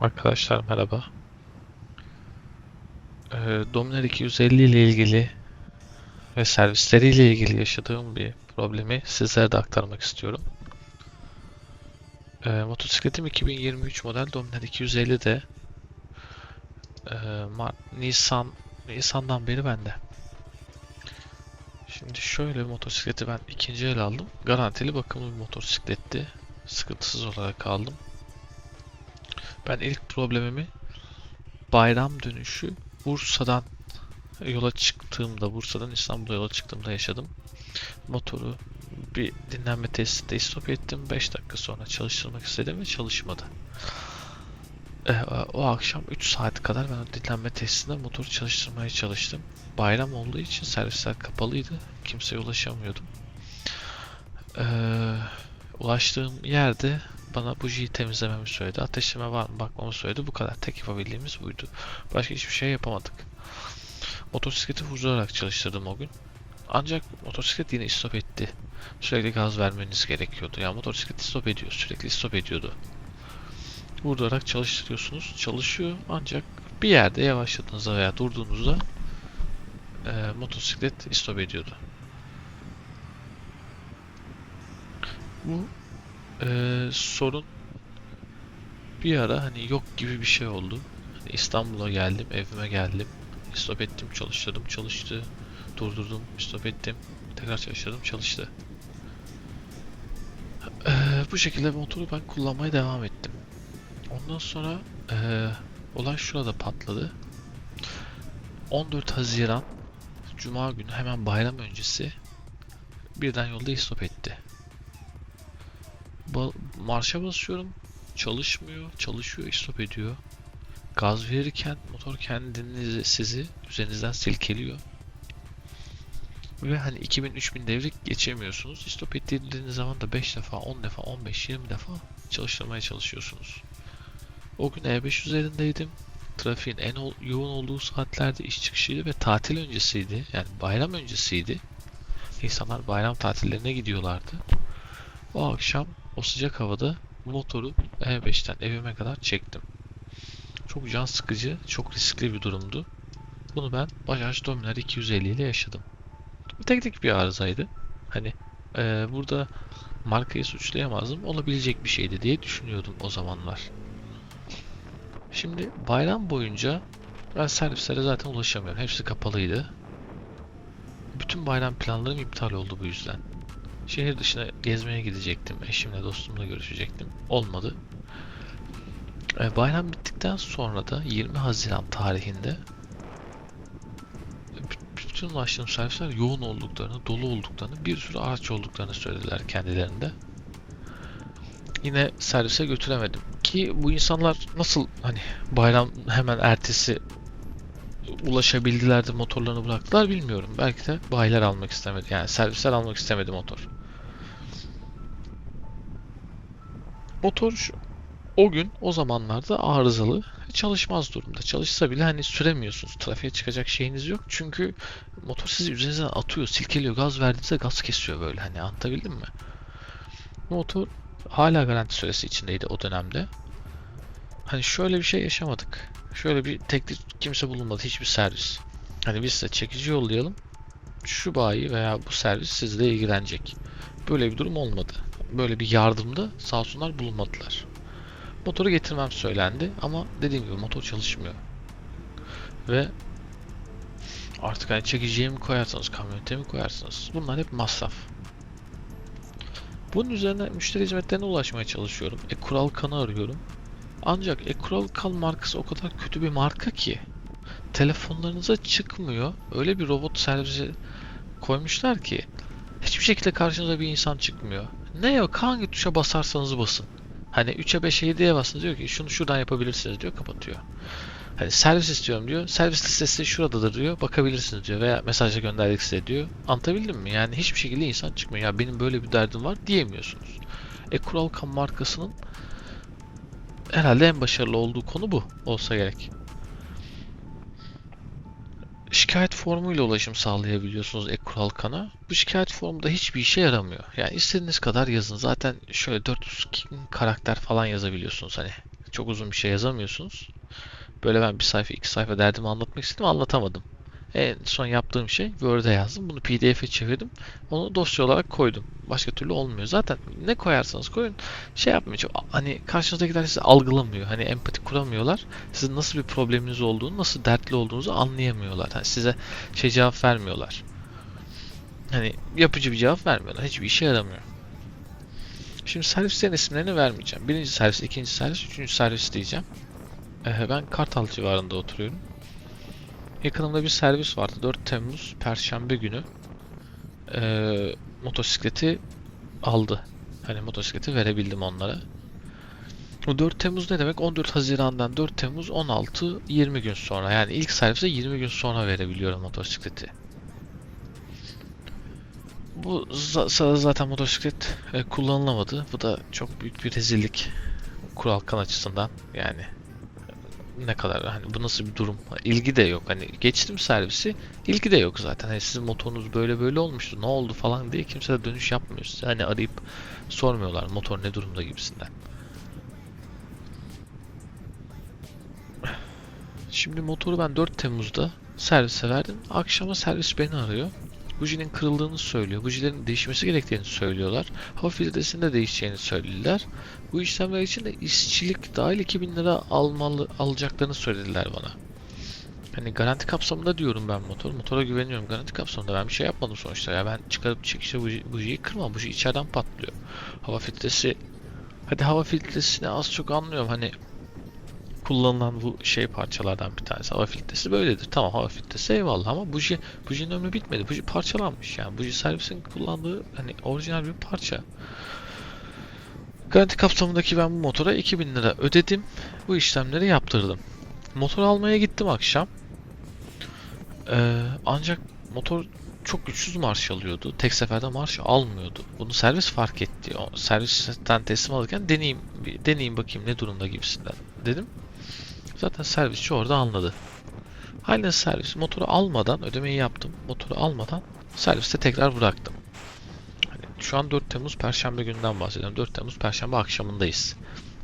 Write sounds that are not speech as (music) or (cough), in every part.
Arkadaşlar merhaba. Ee, Dominar 250 ile ilgili ve servisleriyle ilgili yaşadığım bir problemi sizlere de aktarmak istiyorum. Ee, motosikletim 2023 model Dominar 250 de Mar- Nisan Nisan'dan beri bende. Şimdi şöyle motosikleti ben ikinci el aldım. Garantili bakımlı bir motosikletti. Sıkıntısız olarak aldım. Ben ilk problemimi bayram dönüşü Bursa'dan yola çıktığımda, Bursa'dan İstanbul'a yola çıktığımda yaşadım. Motoru bir dinlenme testinde istop ettim. 5 dakika sonra çalıştırmak istedim ve çalışmadı. Ee, o akşam 3 saat kadar ben o dinlenme testinde motoru çalıştırmaya çalıştım. Bayram olduğu için servisler kapalıydı. Kimseye ulaşamıyordum. Ee, ulaştığım yerde bana bujiyi temizlememi söyledi. Ateşleme var mı bakmamı söyledi. Bu kadar. Tek yapabildiğimiz buydu. Başka hiçbir şey yapamadık. Motosikleti vurdurarak çalıştırdım o gün. Ancak motosiklet yine istop etti. Sürekli gaz vermeniz gerekiyordu. Yani motosiklet istop ediyor. Sürekli istop ediyordu. Vurdurarak çalıştırıyorsunuz. Çalışıyor ancak bir yerde yavaşladığınızda veya durduğunuzda e, motosiklet istop ediyordu. Bu e, sorun bir ara hani yok gibi bir şey oldu. Hani İstanbul'a geldim, evime geldim. Stop ettim, çalıştırdım, çalıştı. Durdurdum, stop ettim. Tekrar çalıştırdım, çalıştı. E, bu şekilde motoru ben kullanmaya devam ettim. Ondan sonra e, olay şurada patladı. 14 Haziran Cuma günü hemen bayram öncesi birden yolda stop etti. Ba- marşa basıyorum. Çalışmıyor. Çalışıyor. Stop ediyor. Gaz verirken motor kendinizi sizi üzerinizden silkeliyor. Ve hani 2000-3000 devrik geçemiyorsunuz. Stop ettiğiniz zaman da 5 defa, 10 defa, 15, 20 defa çalıştırmaya çalışıyorsunuz. O gün E5 üzerindeydim. Trafiğin en yoğun olduğu saatlerde iş çıkışıydı ve tatil öncesiydi. Yani bayram öncesiydi. İnsanlar bayram tatillerine gidiyorlardı. O akşam o sıcak havada motoru E5'ten evime kadar çektim. Çok can sıkıcı, çok riskli bir durumdu. Bunu ben Bajaj Dominar 250 ile yaşadım. Bu teknik bir arızaydı. Hani eee, burada markayı suçlayamazdım. Olabilecek bir şeydi diye düşünüyordum o zamanlar. Şimdi bayram boyunca ben servislere zaten ulaşamıyorum. Hepsi kapalıydı. Bütün bayram planlarım iptal oldu bu yüzden. Şehir dışına gezmeye gidecektim. Eşimle, dostumla görüşecektim. Olmadı. E, bayram bittikten sonra da 20 Haziran tarihinde bütün ulaştığım servisler yoğun olduklarını, dolu olduklarını, bir sürü araç olduklarını söylediler kendilerinde. Yine servise götüremedim. Ki bu insanlar nasıl hani bayram hemen ertesi ulaşabildiler de motorlarını bıraktılar bilmiyorum. Belki de bayiler almak istemedi. Yani servisler almak istemedi motor. Motor o gün o zamanlarda arızalı çalışmaz durumda. Çalışsa bile hani süremiyorsunuz. Trafiğe çıkacak şeyiniz yok. Çünkü motor sizi üzerinizden atıyor, silkeliyor. Gaz verdiğinizde gaz kesiyor böyle. Hani anlatabildim mi? Motor hala garanti süresi içindeydi o dönemde. Hani şöyle bir şey yaşamadık. Şöyle bir teklif kimse bulunmadı. Hiçbir servis. Hani biz size çekici yollayalım. Şu bayi veya bu servis sizle ilgilenecek. Böyle bir durum olmadı. Böyle bir yardımda sağ olsunlar bulunmadılar. Motoru getirmem söylendi ama dediğim gibi motor çalışmıyor. Ve artık hani çekiciye mi koyarsanız, kamyonete mi koyarsınız? Bunlar hep masraf. Bunun üzerine müşteri hizmetlerine ulaşmaya çalışıyorum. E Kan'ı arıyorum. Ancak E Kan markası o kadar kötü bir marka ki telefonlarınıza çıkmıyor. Öyle bir robot servisi koymuşlar ki hiçbir şekilde karşınıza bir insan çıkmıyor. Ne yok hangi tuşa basarsanız basın. Hani 3'e 5'e 7'ye basın diyor ki şunu şuradan yapabilirsiniz diyor kapatıyor. Hani servis istiyorum diyor. Servis listesi şuradadır diyor. Bakabilirsiniz diyor. Veya mesajla gönderdik size diyor. Anlatabildim mi? Yani hiçbir şekilde insan çıkmıyor. Ya benim böyle bir derdim var diyemiyorsunuz. E Kuralkan markasının herhalde en başarılı olduğu konu bu olsa gerek. Şikayet formuyla ulaşım sağlayabiliyorsunuz e-Kural. Bu şikayet formu da hiçbir işe yaramıyor. Yani istediğiniz kadar yazın. Zaten şöyle 400 karakter falan yazabiliyorsunuz hani. çok uzun bir şey yazamıyorsunuz. Böyle ben bir sayfa iki sayfa derdimi anlatmak istedim anlatamadım. En son yaptığım şey Word'e yazdım. Bunu PDF'e çevirdim. Onu dosya olarak koydum. Başka türlü olmuyor. Zaten ne koyarsanız koyun şey yapmıyor. Hani karşınızdakiler sizi algılamıyor. Hani empati kuramıyorlar. Sizin nasıl bir probleminiz olduğunu, nasıl dertli olduğunuzu anlayamıyorlar. Hani size şey cevap vermiyorlar. Hani yapıcı bir cevap vermiyorlar. Hiçbir işe yaramıyor. Şimdi servislerin isimlerini vermeyeceğim. Birinci servis, ikinci servis, üçüncü servis diyeceğim. Ee, ben Kartal civarında oturuyorum. Yakınımda bir servis vardı. 4 Temmuz Perşembe günü ee, motosikleti aldı. Hani motosikleti verebildim onlara. O 4 Temmuz ne demek? 14 Haziran'dan 4 Temmuz 16 20 gün sonra. Yani ilk servise 20 gün sonra verebiliyorum motosikleti. Bu za- za- zaten motosiklet e, kullanılamadı. Bu da çok büyük bir rezillik kural kan açısından. Yani ne kadar hani bu nasıl bir durum? İlgi de yok. Hani geçtim servisi, ilgi de yok zaten. Hani sizin motorunuz böyle böyle olmuştu. Ne oldu falan diye kimse de dönüş yapmıyor size. Hani arayıp sormuyorlar motor ne durumda gibisinden. Şimdi motoru ben 4 Temmuz'da servise verdim. Akşama servis beni arıyor. Bujinin kırıldığını söylüyor. Bujilerin değişmesi gerektiğini söylüyorlar. Hava filtresinin de değişeceğini söylediler. Bu işlemler için de işçilik dahil 2000 lira almalı alacaklarını söylediler bana. Hani garanti kapsamında diyorum ben motor. Motora güveniyorum. Garanti kapsamında ben bir şey yapmadım sonuçta. Ya ben çıkarıp çekişe buji, bujiyi kırmam. Buji içeriden patlıyor. Hava filtresi Hadi hava filtresini az çok anlıyorum. Hani kullanılan bu şey parçalardan bir tanesi. Hava filtresi böyledir. Tamam hava filtresi eyvallah ama buji, bujinin ömrü bitmedi. Buji parçalanmış yani. Buji servisin kullandığı hani orijinal bir parça. Garanti kapsamındaki ben bu motora 2000 lira ödedim. Bu işlemleri yaptırdım. Motor almaya gittim akşam. Ee, ancak motor çok güçsüz marş alıyordu. Tek seferde marş almıyordu. Bunu servis fark etti. O servisten teslim alırken deneyeyim, deneyeyim bakayım ne durumda gibisinden dedim. Zaten servisçi orada anladı. Aynen servis. Motoru almadan ödemeyi yaptım. Motoru almadan serviste tekrar bıraktım. Hani şu an 4 Temmuz Perşembe gününden bahsediyorum. 4 Temmuz Perşembe akşamındayız.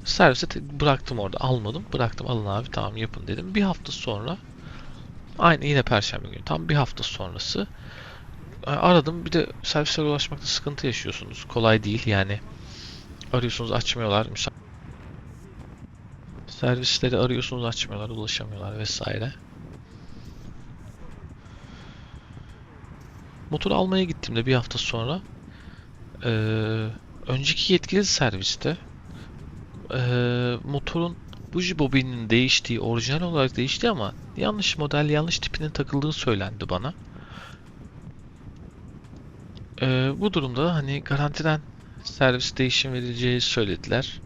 Servise bıraktım orada. Almadım. Bıraktım. Alın abi tamam yapın dedim. Bir hafta sonra aynı yine Perşembe günü. Tam bir hafta sonrası e, aradım. Bir de servislere ulaşmakta sıkıntı yaşıyorsunuz. Kolay değil yani. Arıyorsunuz açmıyorlar. Müsa- Servisleri arıyorsunuz açmıyorlar, ulaşamıyorlar vesaire. Motoru almaya gittiğimde bir hafta sonra eee, önceki yetkili serviste eee, motorun buji bobininin değiştiği, orijinal olarak değişti ama yanlış model, yanlış tipinin takıldığı söylendi bana. Eee, bu durumda hani garantiden servis değişim verileceği söylediler.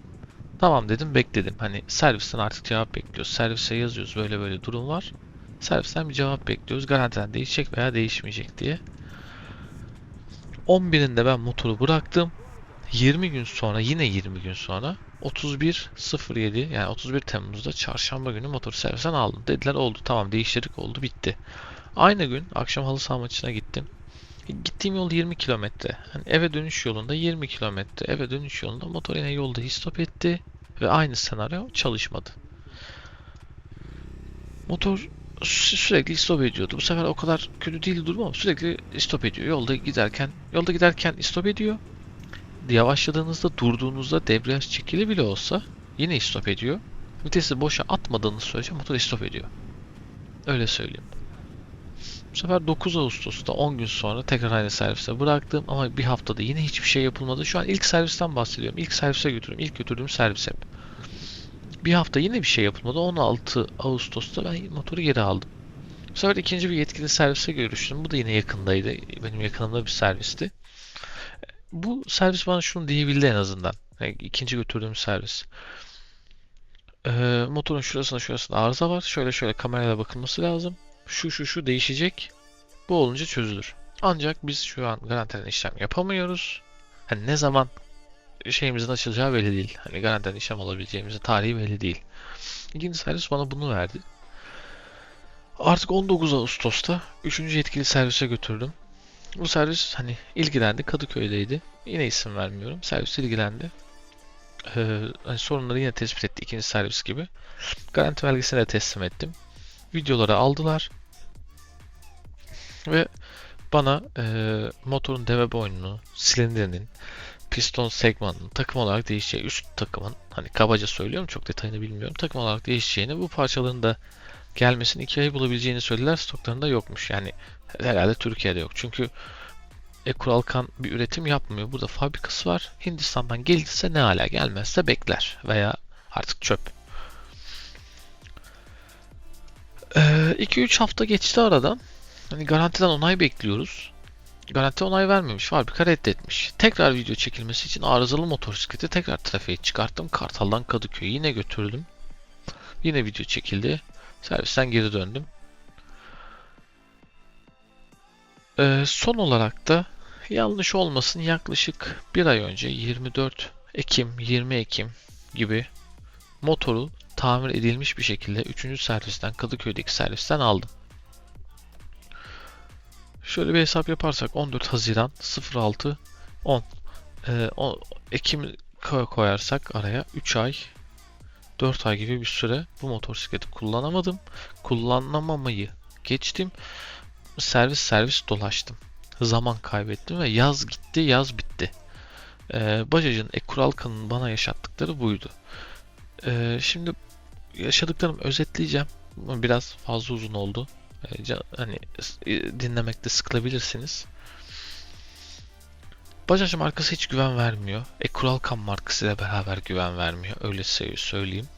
Tamam dedim bekledim. Hani servisten artık cevap bekliyoruz. Servise yazıyoruz böyle böyle durum var. Servisten bir cevap bekliyoruz. Garantiden değişecek veya değişmeyecek diye. 11'inde ben motoru bıraktım. 20 gün sonra yine 20 gün sonra 31.07 yani 31 Temmuz'da çarşamba günü motoru servisten aldım. Dediler oldu tamam değiştirdik oldu bitti. Aynı gün akşam halı saha maçına gittim. Gittiğim yol 20 kilometre. Hani eve dönüş yolunda 20 kilometre. Eve dönüş yolunda motor yine yolda stop etti. Ve aynı senaryo çalışmadı. Motor sü- sürekli stop ediyordu. Bu sefer o kadar kötü değil durum ama sürekli stop ediyor. Yolda giderken yolda giderken stop ediyor. Yavaşladığınızda durduğunuzda debriyaj çekili bile olsa yine stop ediyor. Vitesi boşa atmadığınız sürece motor stop ediyor. Öyle söyleyeyim. Bu sefer 9 Ağustos'ta 10 gün sonra tekrar aynı servise bıraktım ama bir haftada yine hiçbir şey yapılmadı. Şu an ilk servisten bahsediyorum. İlk servise götürdüm. İlk götürdüğüm servis hep. Bir hafta yine bir şey yapılmadı. 16 Ağustos'ta ben motoru geri aldım. Bu sefer ikinci bir yetkili servise görüştüm. Bu da yine yakındaydı. Benim yakınımda bir servisti. Bu servis bana şunu diyebildi en azından. Yani ikinci götürdüğüm servis. Ee, motorun şurasında şurasında arıza var. Şöyle şöyle kamerayla bakılması lazım. Şu şu şu değişecek. Bu olunca çözülür. Ancak biz şu an garantiden işlem yapamıyoruz. Hani ne zaman şeyimizin açılacağı belli değil. Hani garantiden işlem alabileceğimizin tarihi belli değil. İkinci servis bana bunu verdi. Artık 19 Ağustos'ta 3. yetkili servise götürdüm. Bu servis hani ilgilendi. Kadıköy'deydi. Yine isim vermiyorum. Servis ilgilendi. Ee, hani sorunları yine tespit etti ikinci servis gibi. Garanti belgesini de teslim ettim. Videoları aldılar. Ve bana e, motorun deve boynunu, silindirinin, piston segmentinin takım olarak değişeceği, üst takımın hani kabaca söylüyorum çok detayını bilmiyorum. Takım olarak değişeceğini, bu parçaların da gelmesini iki ay bulabileceğini söylediler. Stoklarında yokmuş. Yani herhalde Türkiye'de yok. Çünkü Ekuralkan bir üretim yapmıyor. Burada fabrikası var. Hindistan'dan gelirse ne hala gelmezse bekler veya artık çöp. 2-3 hafta geçti aradan. Hani garantiden onay bekliyoruz. Garanti onay vermemiş. Fabrika reddetmiş. Tekrar video çekilmesi için arızalı motosikleti tekrar trafiğe çıkarttım. Kartal'dan Kadıköy'e yine götürdüm. Yine video çekildi. Servisten geri döndüm. Ee, son olarak da yanlış olmasın yaklaşık bir ay önce 24 Ekim 20 Ekim gibi motoru tamir edilmiş bir şekilde 3. servisten Kadıköy'deki servisten aldım. Şöyle bir hesap yaparsak 14 Haziran 06 10 ee, o, Ekim ko- koyarsak araya 3 ay 4 ay gibi bir süre bu motosikleti kullanamadım. Kullanamamayı geçtim. Servis servis dolaştım. Zaman kaybettim ve yaz gitti, yaz bitti. Ee, Bajaj'ın Ekuralkan'ın bana yaşattıkları buydu. Ee, şimdi yaşadıklarımı özetleyeceğim. Biraz fazla uzun oldu. Ee, hani e, dinlemekte sıkılabilirsiniz. Bajaj markası hiç güven vermiyor. Ekuralkan markasıyla beraber güven vermiyor. Öyle sö- söyleyeyim.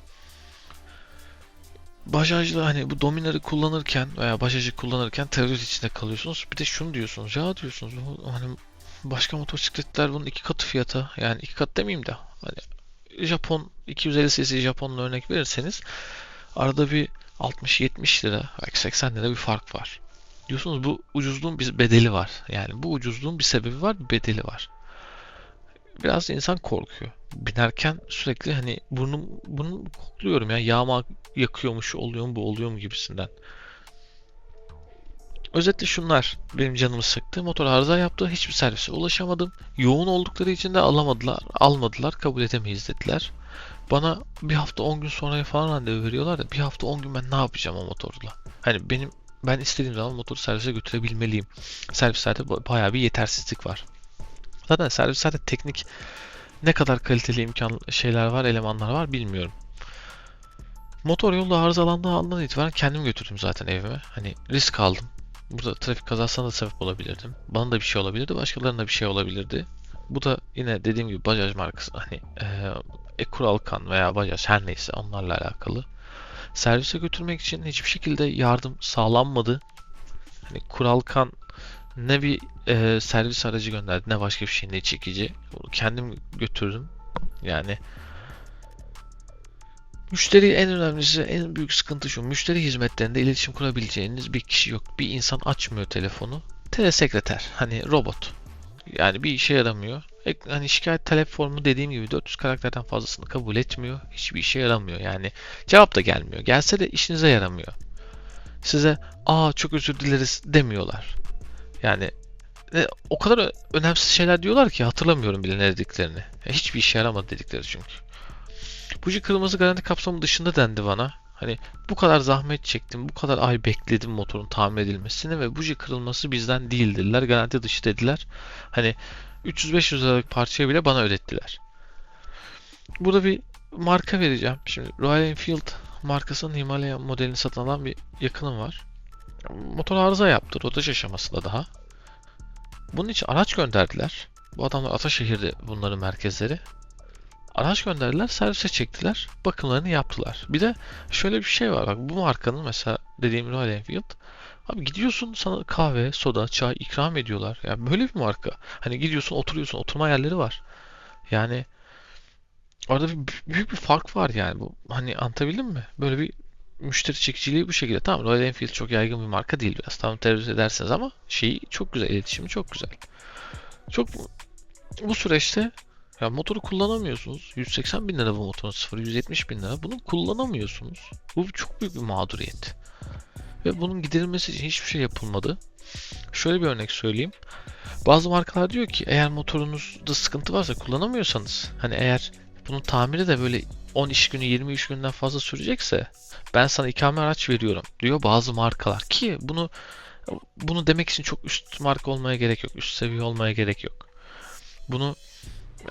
Bajaj'la hani bu Dominar'ı kullanırken veya Bajaj'ı kullanırken tereddüt içinde kalıyorsunuz. Bir de şunu diyorsunuz. Ya diyorsunuz hani başka motosikletler bunun iki katı fiyata. Yani iki kat demeyeyim de hani Japon 250 cc Japon'la örnek verirseniz arada bir 60-70 lira belki 80 lira bir fark var. Diyorsunuz bu ucuzluğun bir bedeli var. Yani bu ucuzluğun bir sebebi var, bir bedeli var. Biraz insan korkuyor. Binerken sürekli hani burnum bunu kokluyorum ya yağma yakıyormuş oluyor mu bu oluyor mu gibisinden. Özetle şunlar benim canımı sıktı. Motor arıza yaptı. Hiçbir servise ulaşamadım. Yoğun oldukları için de alamadılar. Almadılar. Kabul edemeyiz dediler. Bana bir hafta 10 gün sonraya falan randevu veriyorlar da bir hafta 10 gün ben ne yapacağım o motorla? Hani benim ben istediğim zaman motoru servise götürebilmeliyim. Servislerde ba- bayağı bir yetersizlik var. Zaten servislerde teknik ne kadar kaliteli imkan şeyler var, elemanlar var bilmiyorum. Motor yolda arızalandığı andan itibaren kendim götürdüm zaten evime. Hani risk aldım. Burada trafik kazasına da sebep olabilirdim. Bana da bir şey olabilirdi, başkalarına bir şey olabilirdi. Bu da yine dediğim gibi Bajaj markası hani e, Ekuralkan veya Bajaj her neyse onlarla alakalı. Servise götürmek için hiçbir şekilde yardım sağlanmadı. Hani Kuralkan ne bir e, servis aracı gönderdi ne başka bir şey ne çekici. Kendim götürdüm. Yani Müşteri en önemlisi, en büyük sıkıntı şu. Müşteri hizmetlerinde iletişim kurabileceğiniz bir kişi yok. Bir insan açmıyor telefonu. Telesekreter, hani robot. Yani bir işe yaramıyor. Ek- Hani şikayet talep formu dediğim gibi 400 karakterden fazlasını kabul etmiyor. Hiçbir işe yaramıyor. Yani cevap da gelmiyor. Gelse de işinize yaramıyor. Size aa çok özür dileriz demiyorlar. Yani e, o kadar önemsiz şeyler diyorlar ki hatırlamıyorum bile ne dediklerini. Ya hiçbir işe yaramadı dedikleri çünkü. Buji kırılması garanti kapsamı dışında dendi bana. Hani bu kadar zahmet çektim, bu kadar ay bekledim motorun tamir edilmesini ve buji kırılması bizden değil dediler. Garanti dışı dediler. Hani 300-500 liralık parçayı bile bana ödettiler. Burada bir marka vereceğim. Şimdi Royal Enfield markasının Himalaya modelini satın alan bir yakınım var. Motor arıza yaptı. Rodaj aşamasında daha. Bunun için araç gönderdiler. Bu adamlar Ataşehir'de bunların merkezleri. Araç gönderdiler, servise çektiler, bakımlarını yaptılar. Bir de şöyle bir şey var. Bak bu markanın mesela dediğim Royal Enfield. Abi gidiyorsun sana kahve, soda, çay ikram ediyorlar. Yani böyle bir marka. Hani gidiyorsun oturuyorsun, oturma yerleri var. Yani orada bir, büyük bir fark var yani. Bu hani anlatabildim mi? Böyle bir müşteri çekiciliği bu şekilde. Tamam Royal Enfield çok yaygın bir marka değil biraz. Tamam tercih edersiniz ama şeyi çok güzel, iletişimi çok güzel. Çok bu süreçte ya motoru kullanamıyorsunuz. 180 bin lira bu motorun sıfırı, 170 bin lira. Bunu kullanamıyorsunuz. Bu çok büyük bir mağduriyet. Ve bunun giderilmesi için hiçbir şey yapılmadı. Şöyle bir örnek söyleyeyim. Bazı markalar diyor ki eğer motorunuzda sıkıntı varsa kullanamıyorsanız hani eğer bunun tamiri de böyle 10 iş günü 20 iş günden fazla sürecekse ben sana ikame araç veriyorum diyor bazı markalar ki bunu bunu demek için çok üst marka olmaya gerek yok. Üst seviye olmaya gerek yok. Bunu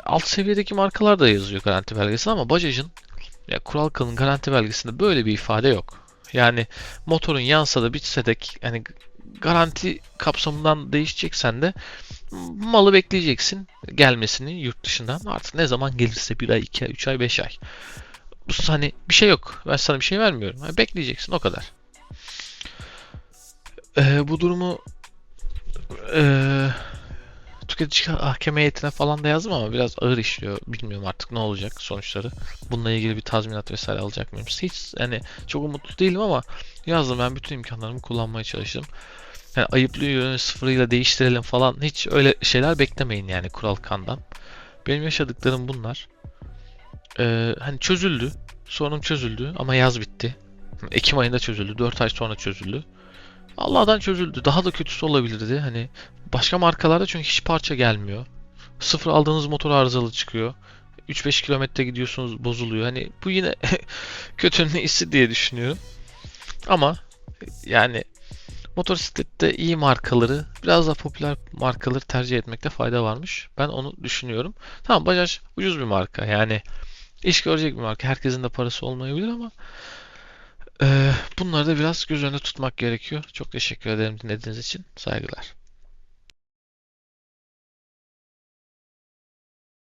alt seviyedeki markalar da yazıyor garanti belgesinde ama Bajaj'ın ya Kuralkal'ın garanti belgesinde böyle bir ifade yok. Yani motorun yansa da bitse de yani garanti kapsamından değişeceksen de malı bekleyeceksin gelmesini yurt dışından. Artık ne zaman gelirse bir ay, iki ay, üç ay, beş ay. Hani bir şey yok. Ben sana bir şey vermiyorum. Yani bekleyeceksin o kadar. Ee, bu durumu ee, tüketici hakem heyetine falan da yazdım ama biraz ağır işliyor. Bilmiyorum artık ne olacak sonuçları. Bununla ilgili bir tazminat vesaire alacak mıyım? Hiç yani çok umutlu değilim ama yazdım ben bütün imkanlarımı kullanmaya çalıştım. Yani ayıplı yönü sıfırıyla değiştirelim falan hiç öyle şeyler beklemeyin yani kural kandan. Benim yaşadıklarım bunlar. Ee, hani çözüldü. Sorunum çözüldü ama yaz bitti. Ekim ayında çözüldü. 4 ay sonra çözüldü. Allah'tan çözüldü. Daha da kötüsü olabilirdi. Hani başka markalarda çünkü hiç parça gelmiyor. Sıfır aldığınız motor arızalı çıkıyor. 3-5 kilometre gidiyorsunuz bozuluyor. Hani bu yine (laughs) kötünün iyisi diye düşünüyorum. Ama yani motosiklette iyi markaları, biraz daha popüler markaları tercih etmekte fayda varmış. Ben onu düşünüyorum. Tamam Bajaj ucuz bir marka. Yani iş görecek bir marka. Herkesin de parası olmayabilir ama bunları da biraz göz önünde tutmak gerekiyor. Çok teşekkür ederim dinlediğiniz için. Saygılar.